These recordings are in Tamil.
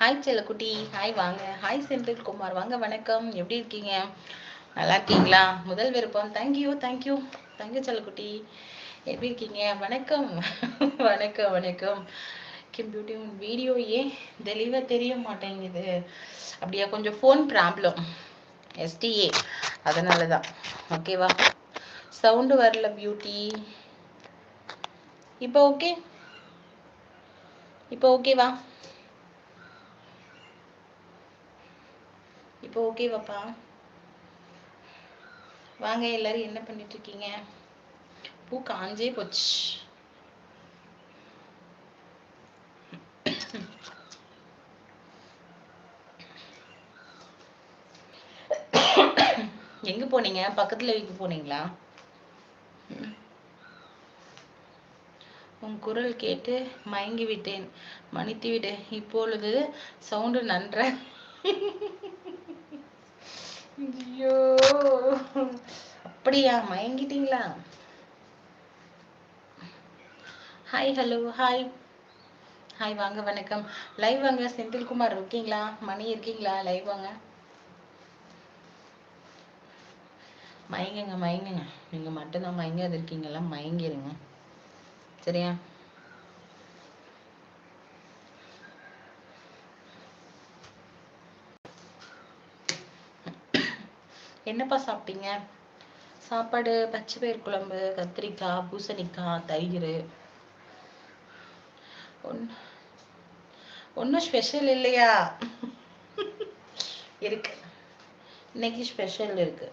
ஹாய் செல்லக்குட்டி. ஹாய் வாங்க. ஹாய் செந்தில் குமார். வாங்க வணக்கம். எப்படி இருக்கீங்க? நல்லா இருக்கீங்களா? முதல் விருப்பம். தேங்க்யூ தேங்க்யூ தேங்க்யூ செல்லக்குட்டி. எப்படி இருக்கீங்க? வணக்கம். வணக்கம் வணக்கம். கிம் பியூட்டி வீடியோ ஏன் தெளிவாக தெரிய மாட்டேங்குது. அப்படியா கொஞ்சம் ஃபோன் ப்ராப்ளம் எஸ்டிஏ அதனால தான் ஓகேவா சவுண்டு வரல பியூட்டி இப்போ ஓகே இப்போ ஓகேவா இப்போ ஓகேவாப்பா வாங்க எல்லாரும் என்ன பண்ணிட்டு இருக்கீங்க பூ காஞ்சே போச்சு. எங்க போனீங்க? பக்கத்துல வீட்டுக்கு போனீங்களா? உன் குரல் கேட்டு மயங்கி விட்டேன். மன்னித்து விடு. இப்பொழுது சவுண்டு நன்ற? ஐயோ. அப்படியா? மயங்கிட்டீங்களா? ஹாய் ஹலோ ஹாய் ஹாய் வாங்க வணக்கம். லைவ் வாங்க செந்தில்குமார் இருக்கீங்களா? மணி இருக்கீங்களா? லைவ் வாங்க. மயங்குங்க மயங்குங்க. நீங்க மட்டும்தான் மயங்காது இருக்கீங்களா மயங்கிருங்க. சரியா? என்னப்பா சாப்பிட்டீங்க? சாப்பாடு பச்சை பயிர் குழம்பு கத்திரிக்காய் பூசணிக்காய் தயிர். ஒன் ஒன்றும் ஸ்பெஷல் இல்லையா? இருக்கு. இன்னைக்கு ஸ்பெஷல் இருக்கு.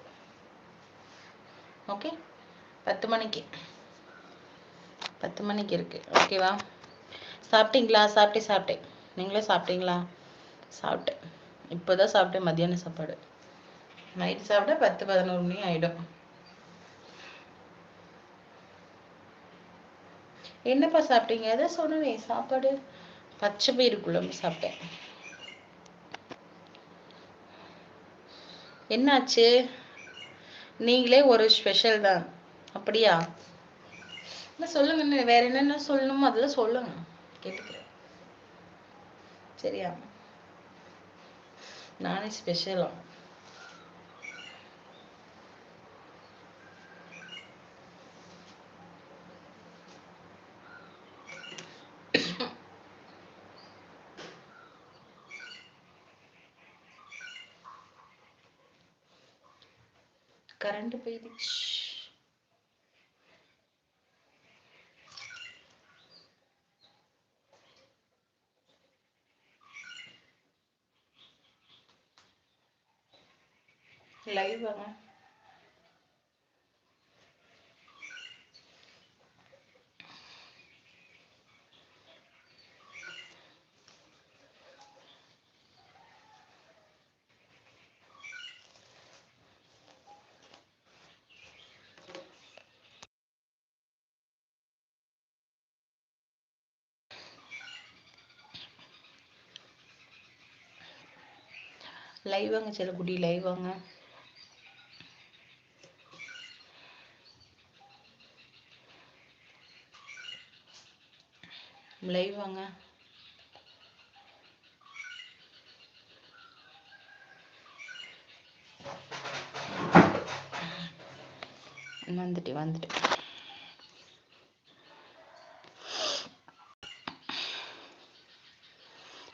ஓகே பத்து மணிக்கு. பத்து மணிக்கு இருக்கு. ஓகேவா சாப்பிட்டீங்களா? சாப்பிட்டே சாப்பிட்டேன். நீங்களே சாப்பிட்டீங்களா? சாப்பிட்டேன். இப்போதான் சாப்பிட்டேன் மத்தியான சாப்பாடு. நைட் சாப்பிட பத்து பதினோரு மணி ஆயிடும். என்னப்பா சாப்பிட்டீங்க? எதை சொன்னனே சாப்பாடு. பச்சை பயிறு குழம்பு சாப்பிட்டேன். என்னாச்சு? நீங்களே ஒரு ஸ்பெஷல் தான். அப்படியா? என்ன சொல்லுங்க வேற என்னென்ன சொல்லணுமோ அதெல்லாம் சொல்லுங்க. கேட்டுக்கிறேன். சரியா? நானே ஸ்பெஷலா கரண்ட் போயிடுச்சு லைவ் வாங்க லைவ் வாங்க செல்லக்குட்டி லைவ் வாங்க. லைவ் வாங்க. வந்துட்டு வந்துட்டு.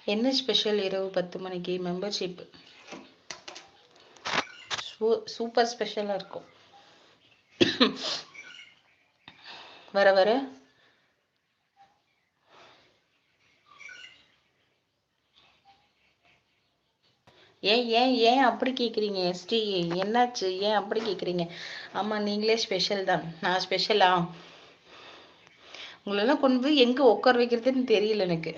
என்ன ஸ்பெஷல் இரவு பத்து மணிக்கு? மெம்பர்ஷிப் சூப்பர் ஸ்பெஷலாக இருக்கும். வர வர. ஏன் ஏன் ஏன் அப்படி கேக்குறீங்க எஸ்டி? என்னாச்சு? ஏன் அப்படி கேக்குறீங்க? ஆமா நீங்களே ஸ்பெஷல் தான். நான் ஸ்பெஷலா உங்களெல்லாம் கொண்டு போய் எங்க உட்கார வைக்கிறதுன்னு தெரியல எனக்கு.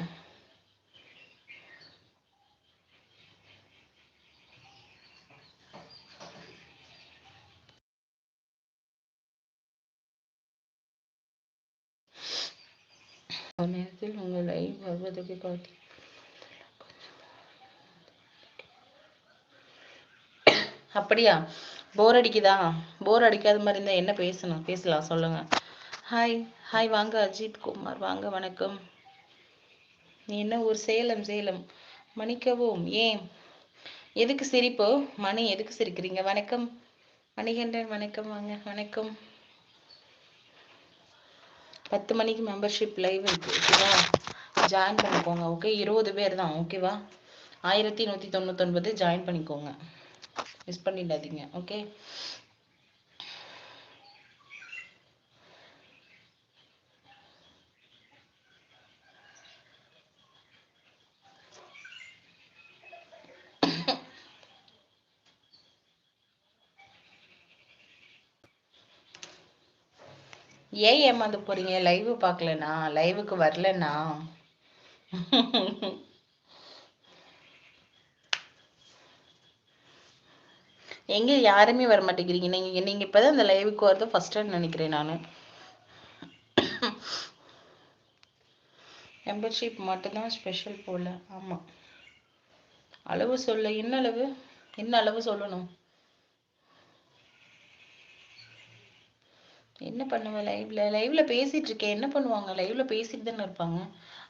ஒரு உங்கள் லைவ் வருவதற்கு காட்டி அப்படியா? போர் அடிக்குதா? போர் அடிக்காத மாதிரி இருந்தால் என்ன பேசணும்? பேசலாம் சொல்லுங்க. ஹாய் ஹாய் வாங்க அஜித் குமார். வாங்க வணக்கம். நீ என்ன ஊர்? சேலம் சேலம். மன்னிக்கவும் ஏன்? எதுக்கு சிரிப்போ? மணி எதுக்கு சிரிக்கிறீங்க? வணக்கம். மணிகண்டன் வணக்கம் வாங்க வணக்கம். பத்து மணிக்கு மெம்பர்ஷிப் லைவ் இருக்குது ஓகேவா ஜாயின் பண்ணிக்கோங்க ஓகே இருபது பேர் தான் ஓகேவா ஆயிரத்தி நூற்றி தொண்ணூத்தொன்பது ஜாயின் பண்ணிக்கோங்க. மிஸ் பண்ணிடாதீங்க ஓகே ஏன் ஏமாந்து போறீங்க? லைவ் பார்க்கலண்ணா. லைவுக்கு வரலண்ணா. எங்க யாருமே வர மாட்டேங்கிறீங்க. நீங்க நீங்க இப்பதான் அந்த லைவுக்கு வரது ஃபர்ஸ்ட் டைம் நினைக்கிறேன் நான். மெம்பர்ஷிப் மட்டும்தான் ஸ்பெஷல் போல. ஆமா. அளவு சொல்ல. என்ன அளவு? என்ன அளவு சொல்லணும்? என்ன பண்ணுவேன் லைவ்ல லைவ்ல பேசிட்டு இருக்கேன் என்ன பண்ணுவாங்க? லைவ்ல பேசிட்டு தானே இருப்பாங்க.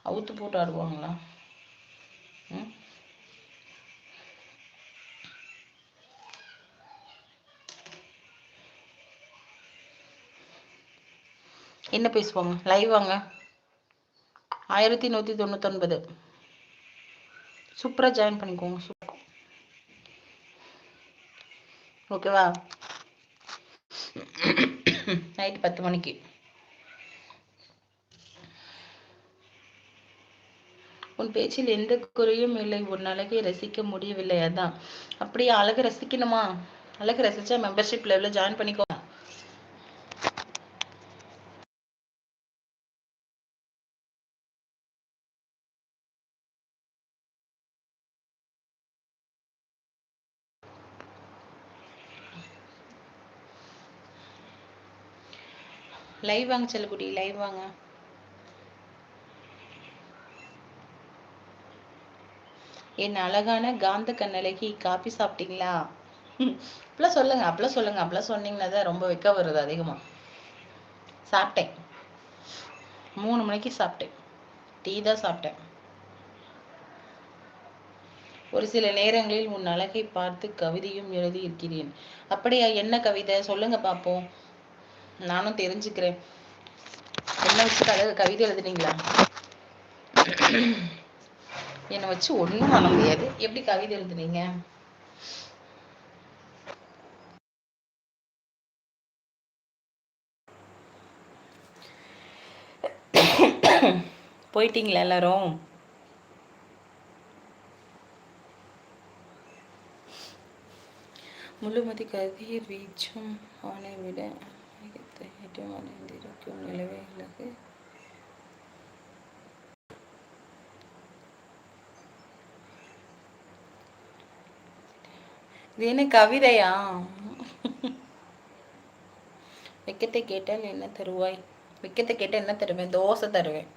அவுத்து போட்டு ஆடுவாங்களா? என்ன பேசுவாங்க? லைவ் வாங்க. ஆயிரத்தி நூத்தி தொண்ணூத்தி ஒன்பது சூப்பரா ஜாயின் பண்ணிக்கோங்க. சூப்பர். ஓகேவா? நைட் பத்து மணிக்கு. உன் பேச்சில் எந்த குறையும் இல்லை. உன் அழகை ரசிக்க முடியவில்லை. அதான். அப்படியே அழகு ரசிக்கணுமா? அழகு ரசிச்சா மெம்பர்ஷிப் லெவல ஜாயின் பண்ணிக்கோ. லைவ் வாங்க செல்லக்குடி லைவ் வாங்க. என் அழகான காந்த கண்ணழகி காபி சாப்பிட்டீங்களா? அப்படிலாம் சொல்லுங்க அப்படிலாம் சொல்லுங்க அப்படிலாம் சொன்னீங்கன்னா தான் ரொம்ப வெக்க வருது அதிகமா. சாப்பிட்டேன். மூணு மணிக்கு சாப்பிட்டேன். டீ தான் சாப்பிட்டேன். ஒரு சில நேரங்களில் உன் அழகை பார்த்து கவிதையும் எழுதி இருக்கிறேன் அப்படியா என்ன கவிதை? சொல்லுங்க பார்ப்போம். நானும் தெரிஞ்சுக்கிறேன். என்ன வச்சு கதை கவிதை எழுதுனீங்களா? என்னை வச்சு ஒன்றும் பண்ண முடியாது. எப்படி கவிதை எழுதுனீங்க? போயிட்டீங்களா எல்லாரும்? முழுமதி கதிர் வீச்சும் அவனை விட மாற்றம் அடைந்திருக்கும் நிலவே உள்ளது இது என்ன கவிதையா? வெக்கத்தை கேட்டால் என்ன தருவாய்? வெக்கத்தை கேட்டால் என்ன தருவேன்? தோசை தருவேன்.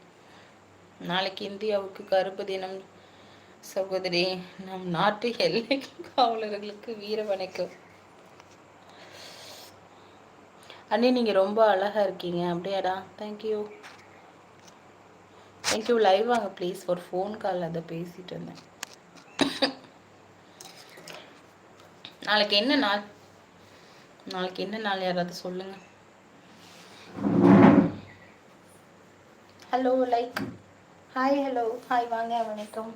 நாளைக்கு இந்தியாவுக்கு கருப்பு தினம். சகோதரி நம் நாட்டு எல்லை காவலர்களுக்கு வீர வணக்கம். அண்ணி நீங்கள் ரொம்ப அழகாக இருக்கீங்க. அப்படியாடா? Thank you thank you live வாங்க ப்ளீஸ் ஒரு ஃபோன் கால் அதை பேசிட்டு இருந்தேன். நாளைக்கு என்ன நாள்? நாளைக்கு என்ன நாள் யாராவது சொல்லுங்க. Hello like hi hello hi வாங்க வணக்கம்.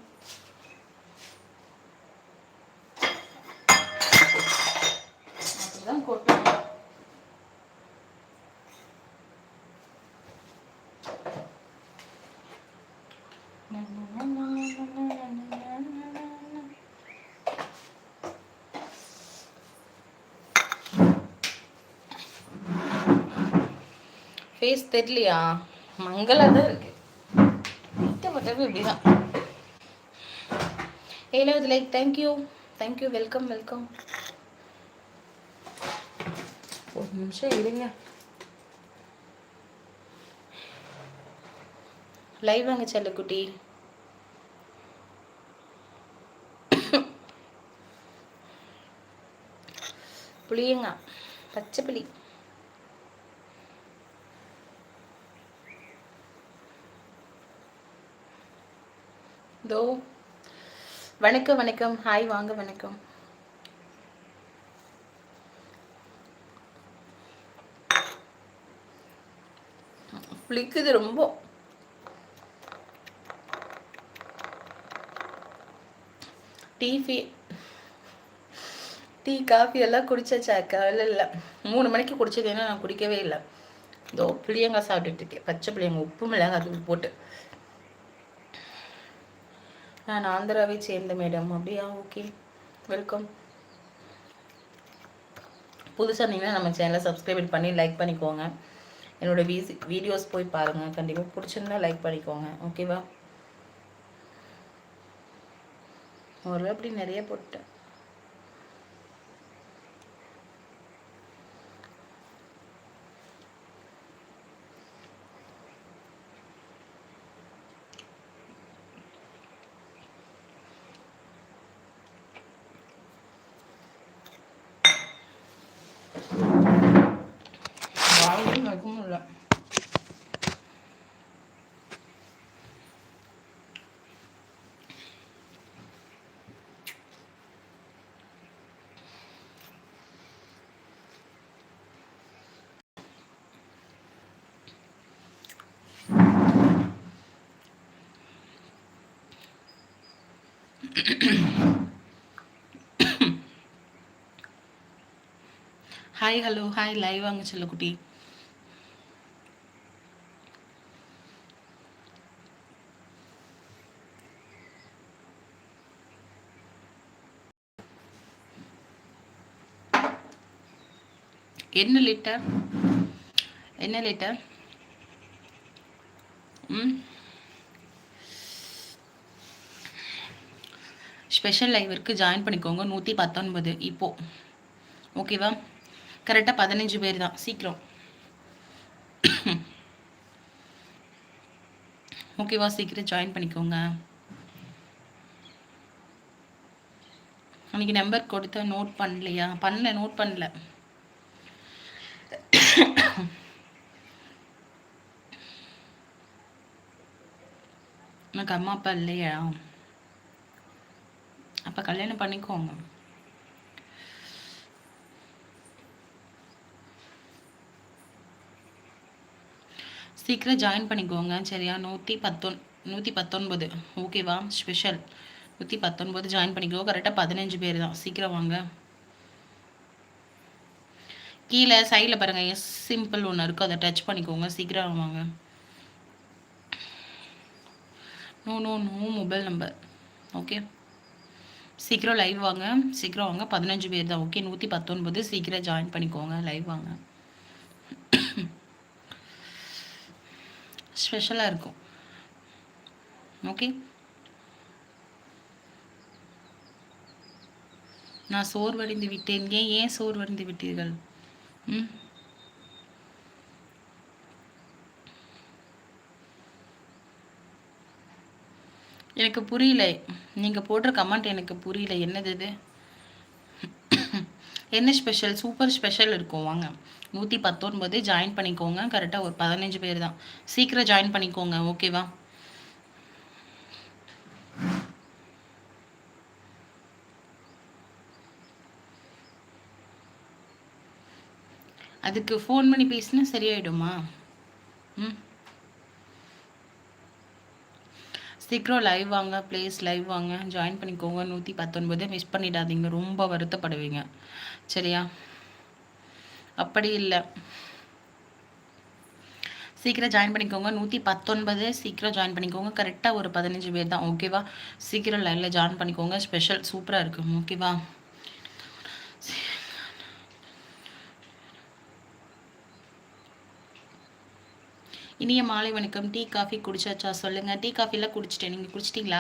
அதுதான் கொட்டணும் ஃபேஸ் தெரியலையா? மங்களாக தான் இருக்கு. வீட்டப்பட்டவே இப்படிதான். ஏழாவது like thank you thank you welcome welcome ஒரு நிமிஷம் இருங்க. லைவ் வாங்க செல்லக்குட்டி. புளியங்க பச்சை புளி தோ. வணக்கம் வணக்கம். ஹாய் வாங்க வணக்கம். புளிக்குது ரொம்ப. டீ டீ காஃபி எல்லாம் குடிச்சாச்சா? இல்லை இல்லை. மூணு மணிக்கு குடிச்சது ஏன்னா நான் குடிக்கவே இல்லை. இதோ புளியங்காய் சாப்பிட்டுட்டு இருக்கேன். பச்சை புளியங்காய் உப்பு மிளகாய் அது போட்டு. நான் ஆந்திராவை சேர்ந்த மேடம் அப்படியா? ஓகே வெல்கம் புதுசாக இருந்தீங்கன்னா நம்ம சேனலை சப்ஸ்கிரைப் பண்ணி லைக் பண்ணிக்கோங்க. என்னோட வீசி வீடியோஸ் போய் பாருங்கள் கண்டிப்பாக பிடிச்சிருந்தா லைக் பண்ணிக்கோங்க. ஓகேவா ஒரு அப்படி நிறைய போட்டேன். ஹாய் ஹலோ ஹாய் லைவ் வாங்க செல்லக்குட்டி என்ன லிட்டர் என்ன லிட்டர் ம். ஸ்பெஷல் லைவ் இருக்குது ஜாயின் பண்ணிக்கோங்க நூற்றி பத்தொன்பது. இப்போது ஓகேவா கரெக்டாக பதினஞ்சு பேர் தான். சீக்கிரம். ஓகேவா சீக்கிரம் ஜாயின் பண்ணிக்கோங்க. அன்றைக்கி நம்பர் கொடுத்த நோட் பண்ணலையா? பண்ணல நோட் பண்ணல. எனக்கு அம்மா அப்பா இல்லையா? அப்போ கல்யாணம் பண்ணிக்கோங்க. சீக்கிரம் ஜாயின் பண்ணிக்கோங்க. சரியா? நூற்றி பத்தொன் நூற்றி பத்தொன்பது. ஓகேவா ஸ்பெஷல் நூற்றி பத்தொன்பது ஜாயின் பண்ணிக்கோ. கரெக்டாக பதினஞ்சு பேர் தான். சீக்கிரம் வாங்க. கீழே சைடில் பாருங்கள் எஸ் சிம்பிள் ஒன்று இருக்கும் அதை டச் பண்ணிக்கோங்க. சீக்கிரம் வாங்க. No no no mobile number okay சீக்கிரம் லைவ் வாங்க. சீக்கிரம் வாங்க. பதினஞ்சு பேர் தான். ஓகே நூற்றி பத்தொன்பது. சீக்கிரம் ஜாயின் பண்ணிக்கோங்க. லைவ் வாங்க. ஸ்பெஷலாக இருக்கும். ஓகே நான் சோர்வடைந்து விட்டேன். ஏன் ஏன் சோர்வடைந்து விட்டீர்கள்? ம்? எனக்கு புரியல. நீங்கள் போடுற கமெண்ட் எனக்கு புரியல. என்னது இது? என்ன ஸ்பெஷல் சூப்பர் ஸ்பெஷல் இருக்கும். வாங்க. நூற்றி பத்தொன்பது ஜாயின் பண்ணிக்கோங்க. கரெக்டாக ஒரு பதினஞ்சு பேர் தான். சீக்கிரம் ஜாயின் பண்ணிக்கோங்க. ஓகேவா அதுக்கு ஃபோன் பண்ணி பேசினா சரியாயிடுமா? ம். சீக்கிரம் லைவ் வாங்க ப்ளீஸ் லைவ் வாங்க ஜாயின் பண்ணிக்கோங்க. நூற்றி பத்தொன்பது மிஸ் பண்ணிடாதீங்க. ரொம்ப வருத்தப்படுவீங்க. சரியா? அப்படி இல்லை. சீக்கிரம் ஜாயின் பண்ணிக்கோங்க. நூற்றி பத்தொன்பது சீக்கிரம் ஜாயின் பண்ணிக்கோங்க. கரெக்டாக ஒரு பதினஞ்சு பேர் தான். ஓகேவா சீக்கிரம் லைவில் ஜாயின் பண்ணிக்கோங்க. ஸ்பெஷல் சூப்பராக இருக்கும். ஓகேவா இனிய மாலை வணக்கம். டீ காஃபி குடிச்சாச்சா? சொல்லுங்க. டீ காஃபிலாம் குடிச்சிட்டேன். நீங்கள் குடிச்சிட்டிங்களா?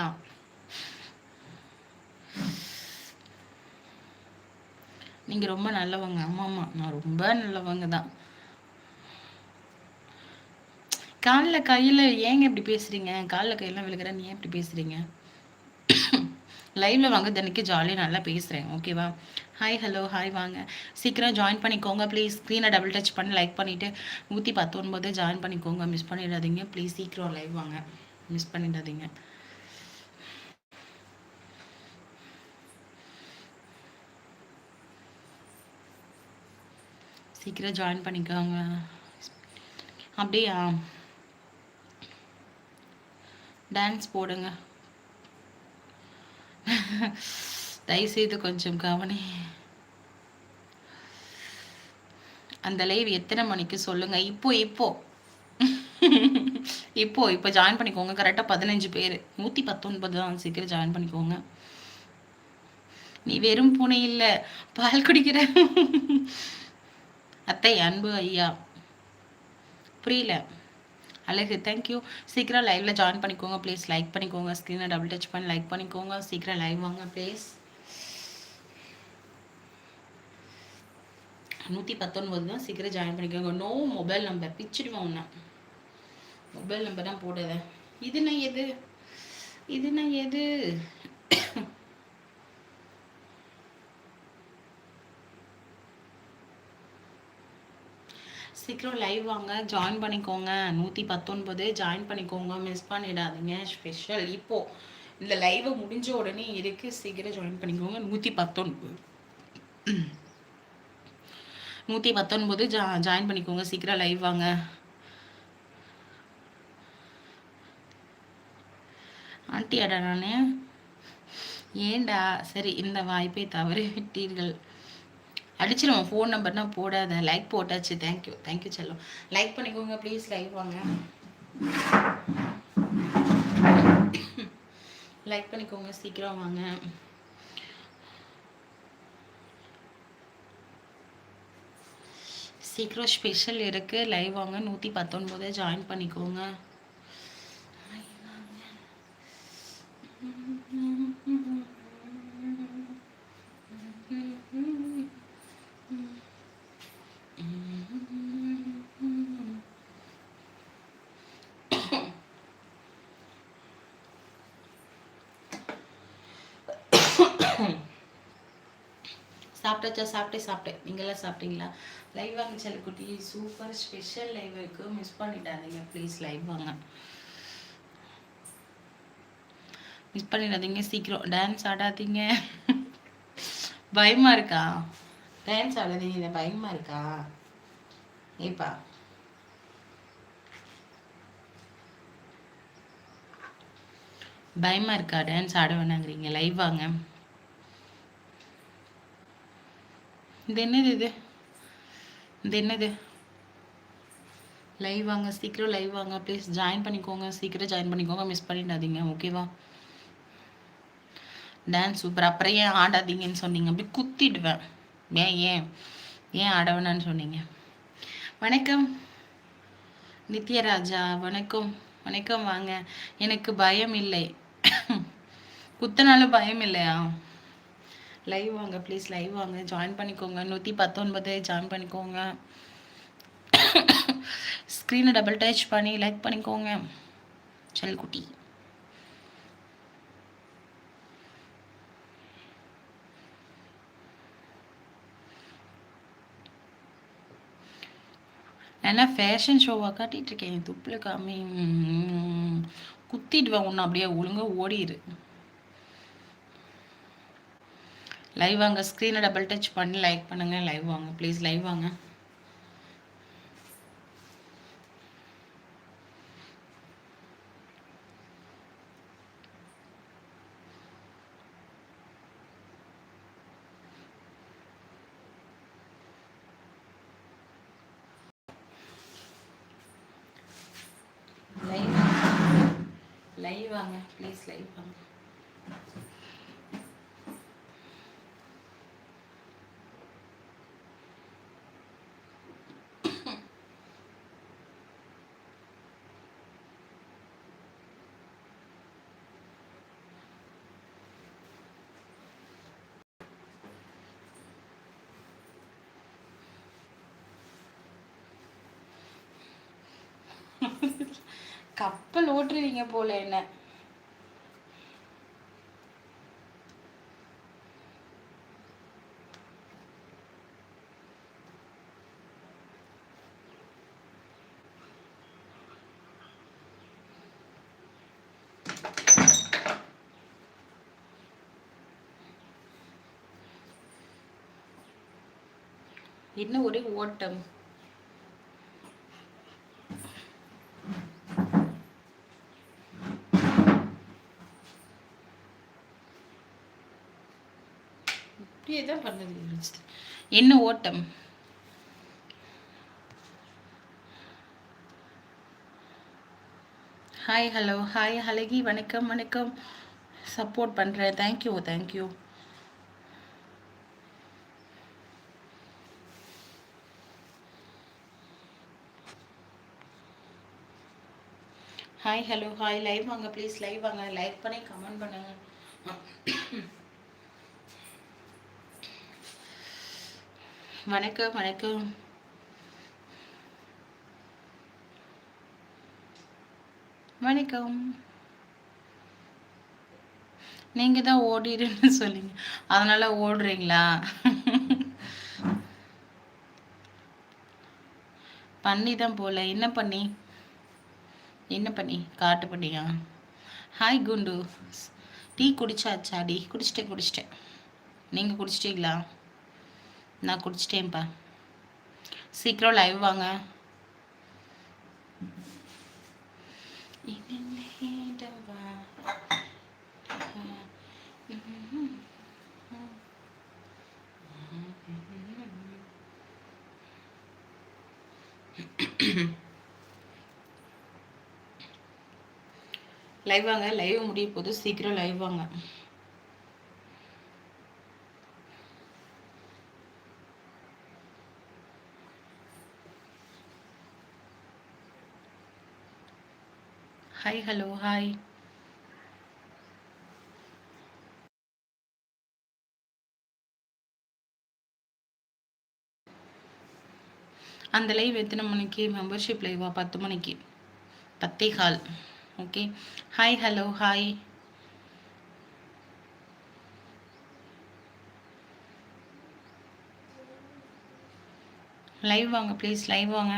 நீங்கள் ரொம்ப நல்லவங்க. ஆமாம் ஆமாம் நான் ரொம்ப நல்லவங்க தான். காலில் கையில் ஏங்க இப்படி பேசுகிறீங்க காலில் கையெல்லாம் விழுகிறேன் ஏன் இப்படி பேசுகிறீங்க லைவில் வாங்க தினைக்கு ஜாலியாக நல்லா பேசுகிறேன் ஓகேவா ஹாய் ஹலோ ஹாய் வாங்க. சீக்கிரம் ஜாயின் பண்ணிக்கோங்க ப்ளீஸ் ஸ்க்ரீனை டபுள் டச் பண்ணி லைக் பண்ணிவிட்டு நூற்றி பத்தொன்பது ஜாயின் பண்ணிக்கோங்க. மிஸ் பண்ணிடாதீங்க. ப்ளீஸ் சீக்கிரம் லைவ் வாங்க. மிஸ் பண்ணிடாதீங்க. சீக்கிரம் ஜாயின் பண்ணிக்கோங்க. அப்படியா? டான்ஸ் போடுங்க. தயவுசெய்து கொஞ்சம் கவனி. அந்த லைவ் எத்தனை மணிக்கு சொல்லுங்க? இப்போ இப்போ. இப்போ இப்போ ஜாயின் பண்ணிக்கோங்க. கரெக்டாக பதினஞ்சு பேர். நூற்றி பத்தொன்பது தான். சீக்கிரம் ஜாயின் பண்ணிக்கோங்க. நீ வெறும் பூனை இல்லை. பால் குடிக்கிற. அத்தை அன்பு ஐயா. புரியல. அழகு. தேங்க்யூ சீக்கிரம் லைவ்ல ஜாயின் பண்ணிக்கோங்க ப்ளீஸ் லைக் பண்ணிக்கோங்க. ஸ்க்ரீனை டபுள் டச் பண்ணி லைக் பண்ணிக்கோங்க. சீக்கிரம் லைவ் வாங்க ப்ளீஸ் நூற்றி பத்தொன்பது தான். சீக்கிரம் ஜாயின் பண்ணிக்கோங்க. நோ மொபைல் நம்பர் பிச்சுடுவோம் ஒன்று மொபைல் நம்பர் தான் போடுறேன் இதுனா எது? இதுனா எது? சீக்கிரம் லைவ் வாங்க ஜாயின் பண்ணிக்கோங்க. நூற்றி பத்தொன்பது ஜாயின் பண்ணிக்கோங்க. மிஸ் பண்ணிடாதீங்க. ஸ்பெஷல் இப்போது இந்த லைவை முடிஞ்ச உடனே இருக்கு சீக்கிரம் ஜாயின் பண்ணிக்கோங்க? நூற்றி பத்தொன்பது நூற்றி பத்தொன்பது ஜா ஜாயின் பண்ணிக்கோங்க. சீக்கிரம் லைவ் வாங்க. ஆண்டியாடா நான். ஏண்டா சரி இந்த வாய்ப்பை தவறி விட்டீர்கள் அடிச்சிருவோம். ஃபோன் நம்பர்னா போடாத. லைக் போட்டாச்சு. தேங்க்யூ தேங்க்யூ செல்லம். லைக் பண்ணிக்கோங்க ப்ளீஸ் லைக் வாங்க. லைக் பண்ணிக்கோங்க. சீக்கிரம் வாங்க. சீக்கிரம் ஸ்பெஷல் இருக்குது லைவ் வாங்க. நூற்றி பத்தொன்பது ஜாயின் பண்ணிக்கோங்க. சாப்பிட்டாச்சா? சாப்பிட்டே சாப்பிட்டேன். நீங்களாம் சாப்பிட்டீங்களா? லைவ் வாங்க செல்லக்குட்டி. சூப்பர் ஸ்பெஷல் லைவ் இருக்கு. மிஸ் பண்ணிடாதீங்க ப்ளீஸ் லைவ் வாங்க. மிஸ் பண்ணிடாதீங்க சீக்கிரம். டான்ஸ் ஆடாதீங்க. பயமா இருக்கா? டான்ஸ் ஆடாதீங்க பயமா இருக்கா? ஏப்பா. பயமா இருக்கா? டான்ஸ் ஆட வேணாங்கிறீங்க. லைவ் வாங்க. இது என்னது இது இது என்னது லைவ் வாங்க சீக்கிரம் லைவ் வாங்க ப்ளீஸ் ஜாயின் பண்ணிக்கோங்க சீக்கிரம் ஜாயின் பண்ணிக்கோங்க. மிஸ் பண்ணிடாதீங்க ஓகேவா டான்ஸ் சூப்பர் அப்புறம் ஏன் ஆடாதீங்கன்னு சொன்னீங்க? அப்படி குத்திடுவேன். ஏன் ஏன்? ஏன் ஆட வேணான்னு சொன்னீங்க? வணக்கம். நித்யராஜா வணக்கம். வணக்கம் வாங்க. எனக்கு பயம் இல்லை. குத்தனாலும் பயம் இல்லையா? லைவ் வாங்க ப்ளீஸ் லைவ் வாங்க. ஜாயின் பண்ணிக்கோங்க. நூற்றி பத்தொன்பது ஜாயின் பண்ணிக்கோங்க. ஸ்க்ரீனை டபுள் டச் பண்ணி லைக் பண்ணிக்கோங்க. செல்குட்டி ஏன்னா ஃபேஷன் ஷோவாக காட்டிகிட்ருக்கேன் துப்பில் காமி. குத்திடுவேன் ஒன்று அப்படியே ஒழுங்காக ஓடிடு லைவ் வாங்க. ஸ்க்ரீனை டபுள் டச் பண்ணி லைக் பண்ணுங்கள் லைவ் வாங்க. ப்ளீஸ் லைவ் வாங்க. லைவ் லைவ் வாங்க. ப்ளீஸ் லைவ் வாங்க. கப்பல் ஓட்டுறீங்க போல என்ன? இன்னும் ஒரே ஓட்டம்? இதே தான் பண்ணது என்ன ஓட்டம்? ஹாய் ஹலோ ஹாய் அழகி. வணக்கம் வணக்கம். சப்போர்ட் பண்ணுறேன் thank you thank you hi hello hi live வாங்க ப்ளீஸ் லைவ் வாங்க. லைக் பண்ணி கமெண்ட் பண்ணுங்கள் வணக்கம் வணக்கம். வணக்கம். நீங்கள் தான் ஓடிடுன்னு சொல்லிங்க. அதனால் ஓடுறீங்களா? பண்ணி தான் போகல என்ன பண்ணி? என்ன பண்ணி? காட்டு பண்ணியா? ஹாய் குண்டு. டீ குடிச்சாச்சா? டீ குடிச்சிட்டேன் குடிச்சிட்டேன். நீங்கள் குடிச்சிட்டீங்களா? நான் குடிச்சிட்டேன்ப்பா. சீக்கிரம் லைவ் வாங்க. லைவ் வாங்க. லைவ் முடிய போது சீக்கிரம் லைவ் வாங்க. ஹாய் ஹலோ ஹாய் அந்த லைவ் எத்தனை மணிக்கு? மெம்பர்ஷிப் லைவா பத்து மணிக்கு. பத்தே கால். Okay hi hello hi live வாங்க ப்ளீஸ் லைவ் வாங்க.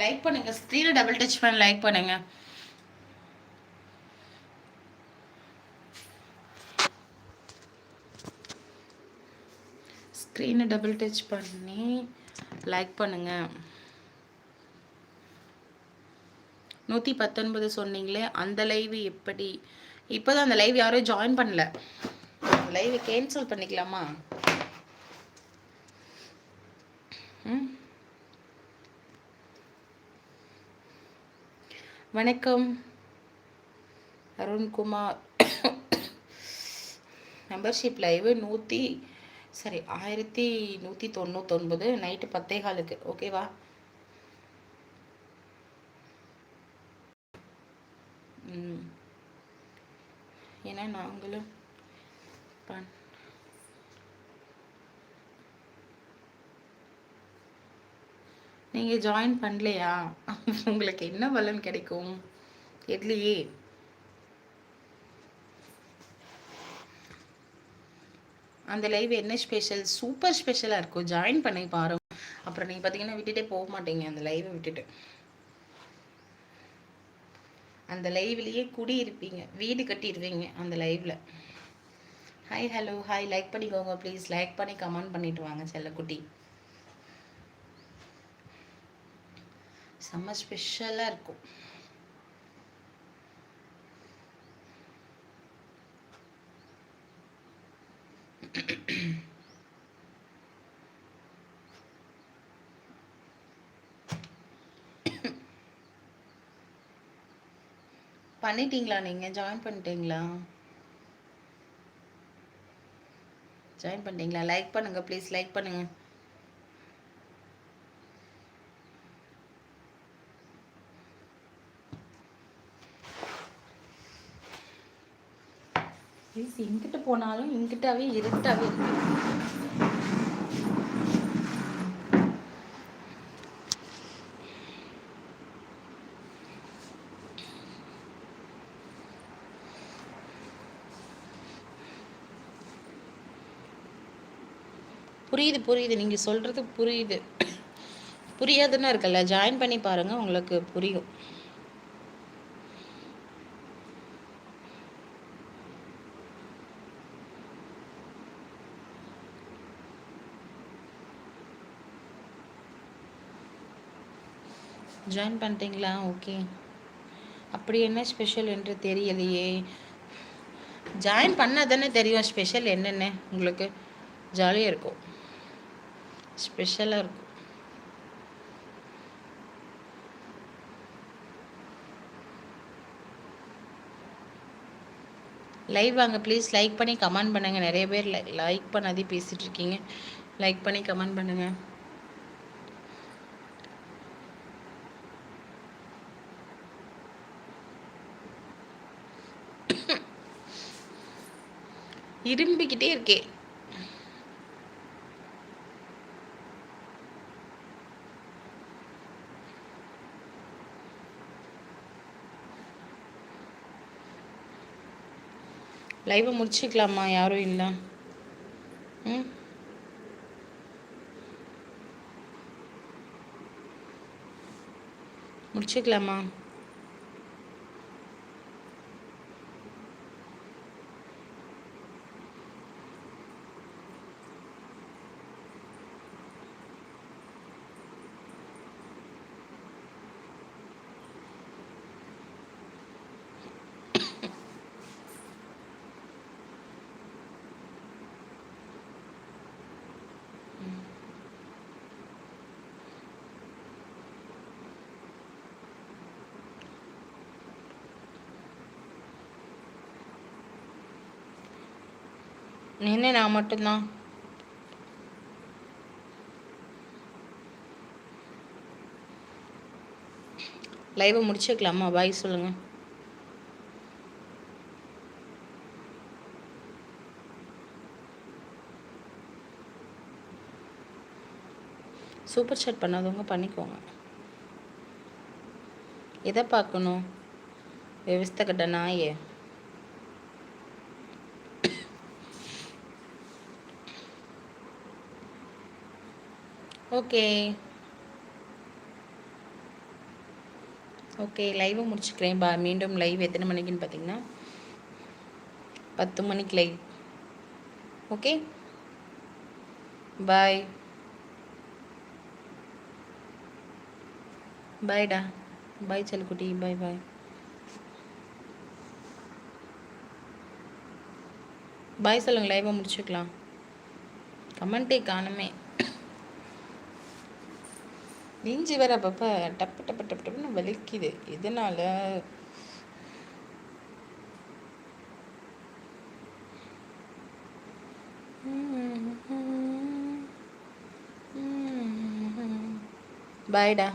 லைக் பண்ணுங்க. ஸ்க்ரீனை டபுள் டச் பண்ணி லைக் பண்ணுங்க. ஸ்க்ரீனை டபுள் டச் பண்ணி லைக் பண்ணுங்க. நூற்றி பத்தொன்பது சொன்னீங்களே அந்த லைவ் எப்படி? இப்போதான் அந்த லைவ் யாரும் ஜாயின் பண்ணல. லைவ் கேன்சல் பண்ணிக்கலாமா? வணக்கம். அருண்குமார். மெம்பர்ஷிப் லைவு நூற்றி சரி ஆயிரத்தி நூற்றி தொண்ணூத்தொன்பது நைட்டு பத்தே காலுக்கு. ஓகேவா ஏன்னா நாங்களும் பண் நீங்கள் ஜாயின் பண்ணலையா? உங்களுக்கு என்ன பலன் கிடைக்கும்? எட்லியே அந்த லைவ் என்ன ஸ்பெஷல் சூப்பர் ஸ்பெஷலாக இருக்கும். ஜாயின் பண்ணி பாருங்க. அப்புறம் நீங்கள் பார்த்தீங்கன்னா விட்டுட்டே போக மாட்டீங்க. அந்த லைவை விட்டுட்டு. அந்த லைவ்லேயே குடியிருப்பீங்க. வீடு கட்டிடுவீங்க அந்த லைவில் ஹாய் ஹலோ ஹாய் லைக் பண்ணிக்கோங்க ப்ளீஸ் லைக் பண்ணி கமெண்ட் பண்ணிட்டு வாங்க செல்லக்குட்டி. செம்ம ஸ்பெஷலாக இருக்கும். பண்ணிட்டீங்களா நீங்கள் ஜாயின் பண்ணிட்டீங்களா? ஜாயின் பண்ணிட்டீங்களா? லைக் பண்ணுங்க ப்ளீஸ் லைக் பண்ணுங்க ப்ளீஸ் எங்கிட்ட போனாலும் இங்கிட்டாவே இருட்டாவே இருக்கு. புரியுது புரியுது. நீங்கள் சொல்கிறது புரியுது. புரியாதுன்னா இருக்கல ஜாயின் பண்ணி பாருங்கள் உங்களுக்கு புரியும். ஜாயின் பண்ணிட்டீங்களா? ஓகே அப்படி என்ன ஸ்பெஷல் என்று தெரியலையே. ஜாயின் பண்ணால் தானே தெரியும் ஸ்பெஷல் என்னென்ன. உங்களுக்கு ஜாலியாக இருக்கும். ஸ்பெஷலாக இருக்கும். லைவ் வாங்க ப்ளீஸ் லைக் பண்ணி கமெண்ட் பண்ணுங்கள் நிறைய பேர் லைக் பண்ணாதே பேசிகிட்ருக்கீங்க லைக் பண்ணி கமெண்ட் பண்ணுங்கள் இரும்பிக்கிட்டே இருக்கே. லைவை முடிச்சுக்கலாமா? யாரும் இல்லை. ம்? முடிச்சுக்கலாமா? என்ன நான் மட்டும்தான். லைவை முடிச்சுக்கலாமா? பாய் சொல்லுங்க. சூப்பர் சாட் பண்ணாதவங்க பண்ணிக்கோங்க. எதை பார்க்கணும்? விவஸ்தகட்ட நாயே. ஓகே. ஓகே லைவை முடிச்சுக்கிறேன். பா மீண்டும் லைவ் எத்தனை மணிக்குன்னு பார்த்தீங்கன்னா பத்து மணிக்கு லைவ் ஓகே? பாய் பாய்டா பாய் செல்குட்டி. பாய் பாய் பாய் சொல்லுங்கள் லைவை முடிச்சுக்கலாம். கமெண்ட்டே காணுமே. நெஞ்சு வேற அப்பப்போ டப்பு டப்பு டப்பு டப்புன்னு வலிக்குது. எதனால? பாய்டா